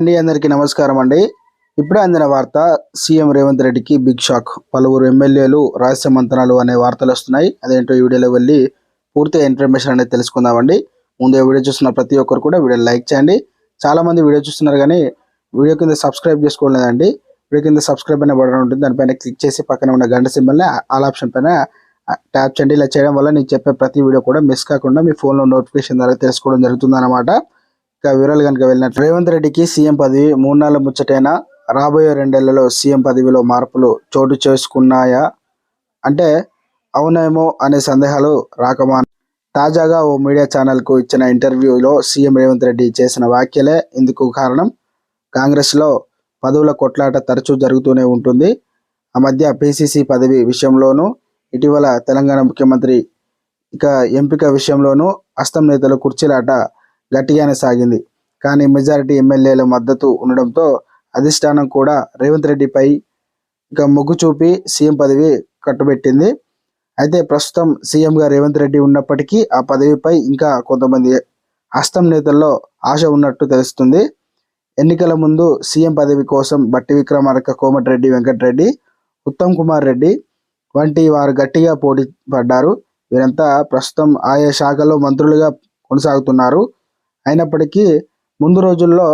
అండి అందరికీ నమస్కారం అండి. ఇప్పుడే అందిన వార్త సీఎం రేవంత్ రెడ్డికి బిగ్ షాక్. పలువురు ఎమ్మెల్యేలు రహస్య మంత్రాలు అనే వార్తలు వస్తున్నాయి. అదేంటో ఈ వీడియోలో వెళ్ళి పూర్తి ఇన్ఫర్మేషన్ అనేది తెలుసుకుందామండి ముందు వీడియో చూస్తున్న ప్రతి ఒక్కరు కూడా వీడియో లైక్ చేయండి. చాలా మంది వీడియో చూస్తున్నారు కానీ వీడియో కింద సబ్స్క్రైబ్ చేసుకోలేదండి. వీడియో కింద సబ్స్క్రైబ్ అనే బటన్ ఉంటుంది. దానిపైన క్లిక్ చేసి పక్కన ఉన్న గంట సింబల్ని ఆల్ ఆప్షన్ పైన ట్యాప్ చేయండి. ఇలా చేయడం వల్ల నేను చెప్పే ప్రతి వీడియో కూడా మిస్ కాకుండా మీ ఫోన్లో నోటిఫికేషన్ ద్వారా తెలుసుకోవడం జరుగుతుంది అనమాట ఇక వివరాలు కనుక వెళ్ళినట్లు రేవంత్ రెడ్డికి సీఎం పదవి మూడు నెలల ముచ్చటైనా రాబోయే రెండేళ్ళలో సీఎం పదవిలో మార్పులు చోటు చేసుకున్నాయా? అంటే అవునేమో అనే సందేహాలు రాకమా తాజాగా ఓ మీడియా ఛానల్కు ఇచ్చిన ఇంటర్వ్యూలో సీఎం రేవంత్ రెడ్డి చేసిన వ్యాఖ్యలే ఇందుకు కారణం. కాంగ్రెస్లో పదవుల కొట్లాట తరచూ జరుగుతూనే ఉంటుంది. ఆ మధ్య పిసిసి పదవి విషయంలోనూ ఇటీవల తెలంగాణ ముఖ్యమంత్రి ఇక ఎంపిక విషయంలోనూ అస్తం నేతలు కుర్చీలాట గట్టిగానే సాగింది. కానీ మెజారిటీ ఎమ్మెల్యేల మద్దతు ఉండడంతో అధిష్టానం కూడా రేవంత్ రెడ్డిపై ఇక మొగ్గు చూపి సీఎం పదవి కట్టుబెట్టింది. అయితే ప్రస్తుతం సీఎంగా రేవంత్ రెడ్డి ఉన్నప్పటికీ ఆ పదవిపై ఇంకా కొంతమంది హస్తం నేతల్లో ఆశ ఉన్నట్టు తెలుస్తుంది. ఎన్నికల ముందు సీఎం పదవి కోసం బట్టి విక్రమార్క కోమటిరెడ్డి వెంకటరెడ్డి ఉత్తమ్ కుమార్ రెడ్డి వంటి వారు గట్టిగా పోటీ పడ్డారు. వీరంతా ప్రస్తుతం ఆయా శాఖలో మంత్రులుగా కొనసాగుతున్నారు. అయినప్పటికీ ముందు రోజుల్లో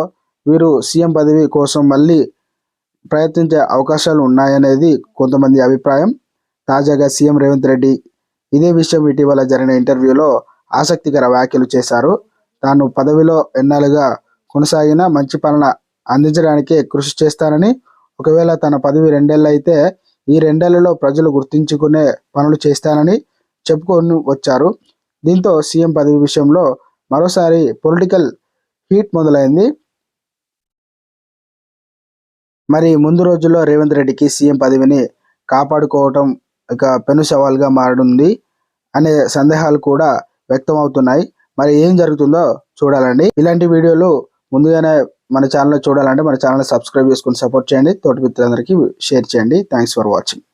వీరు సీఎం పదవి కోసం మళ్ళీ ప్రయత్నించే అవకాశాలు ఉన్నాయనేది కొంతమంది అభిప్రాయం. తాజాగా సీఎం రేవంత్ రెడ్డి ఇదే విషయం ఇటీవల జరిగిన ఇంటర్వ్యూలో ఆసక్తికర వ్యాఖ్యలు చేశారు. తాను పదవిలో ఎన్నాళ్ళుగా కొనసాగిన మంచి పాలన అందించడానికే కృషి చేస్తానని ఒకవేళ తన పదవి రెండేళ్ళు అయితే ఈ రెండేళ్ళలో ప్రజలు గుర్తించుకునే పనులు చేస్తానని చెప్పుకొని వచ్చారు దీంతో సీఎం పదవి విషయంలో మరోసారి పొలిటికల్ హీట్ మొదలైంది. మరి ముందు రోజుల్లో రేవంత్ రెడ్డికి సీఎం పదవిని కాపాడుకోవటం ఇక పెను సవాల్గా మారనుంది అనే సందేహాలు కూడా వ్యక్తమవుతున్నాయి. మరి ఏం జరుగుతుందో చూడాలండి. ఇలాంటి వీడియోలు ముందుగానే మన ఛానల్లో చూడాలంటే మన ఛానల్ సబ్స్క్రైబ్ చేసుకుని సపోర్ట్ చేయండి. తోటి మిత్రులందరికీ షేర్ చేయండి. Thanks for watching